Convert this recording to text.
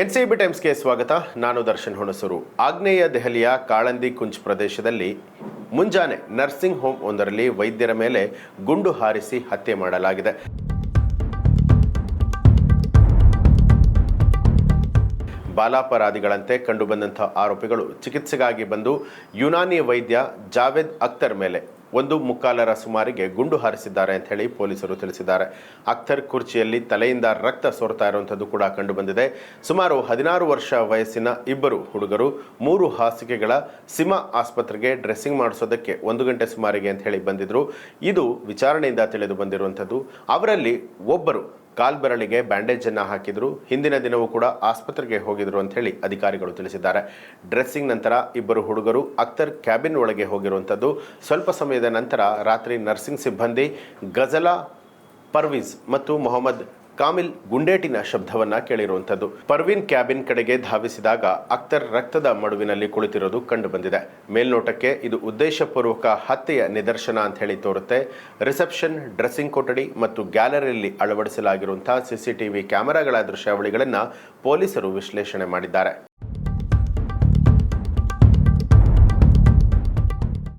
NCB ಟೈಮ್ಸ್ಗೆ ಸ್ವಾಗತ. ನಾನು ದರ್ಶನ್ ಹುಣಸೂರು. ಆಗ್ನೇಯ ದೆಹಲಿಯ ಕಾಳಂದಿ ಕುಂಚ್ ಪ್ರದೇಶದಲ್ಲಿ ಮುಂಜಾನೆ ನರ್ಸಿಂಗ್ ಹೋಮ್ ಒಂದರಲ್ಲಿ ವೈದ್ಯರ ಮೇಲೆ ಗುಂಡು ಹಾರಿಸಿ ಹತ್ಯೆ ಮಾಡಲಾಗಿದೆ. ಬಾಲಾಪರಾಧಿಗಳಂತೆ ಕಂಡುಬಂದಂತಹ ಆರೋಪಿಗಳು ಚಿಕಿತ್ಸೆಗಾಗಿ ಬಂದು ಯುನಾನಿ ವೈದ್ಯ ಜಾವೇದ್ ಅಖ್ತರ್ ಮೇಲೆ ಒಂದು ಮುಕ್ಕಾಲರ ಸುಮಾರಿಗೆ ಗುಂಡು ಹಾರಿಸಿದ್ದಾರೆ ಅಂತ ಹೇಳಿ ಪೊಲೀಸರು ತಿಳಿಸಿದ್ದಾರೆ. ಅಖ್ತರ್ ಕುರ್ಚಿಯಲ್ಲಿ ತಲೆಯಿಂದ ರಕ್ತ ಸೋರ್ತಾ ಇರುವಂಥದ್ದು ಕೂಡ ಕಂಡುಬಂದಿದೆ. ಸುಮಾರು ಹದಿನಾರು ವರ್ಷ ವಯಸ್ಸಿನ ಇಬ್ಬರು ಹುಡುಗರು, ಮೂರು ಹಾಸಿಗೆಗಳ ಸಿಮ ಆಸ್ಪತ್ರೆಗೆ ಡ್ರೆಸ್ಸಿಂಗ್ ಮಾಡಿಸೋದಕ್ಕೆ ಒಂದು ಗಂಟೆ ಸುಮಾರಿಗೆ ಅಂತ ಹೇಳಿ ಬಂದಿದ್ರು. ಇದು ವಿಚಾರಣೆಯಿಂದ ತಿಳಿದು ಬಂದಿರುವಂಥದ್ದು. ಅವರಲ್ಲಿ ಒಬ್ಬರು ಕಾಲ್ಬೆರಳಿಗೆ ಬ್ಯಾಂಡೇಜ್ ಅನ್ನ ಹಾಕಿದ್ರು. ಹಿಂದಿನ ದಿನವೂ ಕೂಡ ಆಸ್ಪತ್ರೆಗೆ ಹೋಗಿದ್ರು ಅಂತ ಹೇಳಿ ಅಧಿಕಾರಿಗಳು ತಿಳಿಸಿದ್ದಾರೆ. ಡ್ರೆಸ್ಸಿಂಗ್ ನಂತರ ಇಬ್ಬರು ಹುಡುಗರು, ಅಖ್ತರ್ ಕ್ಯಾಬಿನ್ ಒಳಗೆ ಹೋಗಿರುವಂಥದ್ದು ಸ್ವಲ್ಪ ಸಮಯದ ನಂತರ ರಾತ್ರಿ ನರ್ಸಿಂಗ್ ಸಿಬ್ಬಂದಿ ಗಜಲಾ ಪರ್ವೀಜ್ ಮತ್ತು ಮೊಹಮ್ಮದ್ ಕಾಮಿಲ್ ಗುಂಡೇಟಿನ ಶಬ್ದವನ್ನ ಕೇಳಿರುವಂಥದ್ದು. ಪರ್ವಿನ್ ಕ್ಯಾಬಿನ್ ಕಡೆಗೆ ಧಾವಿಸಿದಾಗ ಅಖ್ತರ್ ರಕ್ತದ ಮಡುವಿನಲ್ಲಿ ಕುಳಿತಿರೋದು ಕಂಡುಬಂದಿದೆ. ಮೇಲ್ನೋಟಕ್ಕೆ ಇದು ಉದ್ದೇಶಪೂರ್ವಕ ಹತ್ಯೆಯ ನಿದರ್ಶನ ಅಂತ ಹೇಳಿ ತೋರುತ್ತೆ. ರಿಸೆಪ್ಷನ್, ಡ್ರೆಸ್ಸಿಂಗ್ ಕೊಠಡಿ ಮತ್ತು ಗ್ಯಾಲರಿಯಲ್ಲಿ ಅಳವಡಿಸಲಾಗಿರುವಂತಹ ಸಿಸಿಟಿವಿ ಕ್ಯಾಮೆರಾಗಳ ದೃಶ್ಯಾವಳಿಗಳನ್ನು ಪೊಲೀಸರು ವಿಶ್ಲೇಷಣೆ ಮಾಡಿದ್ದಾರೆ.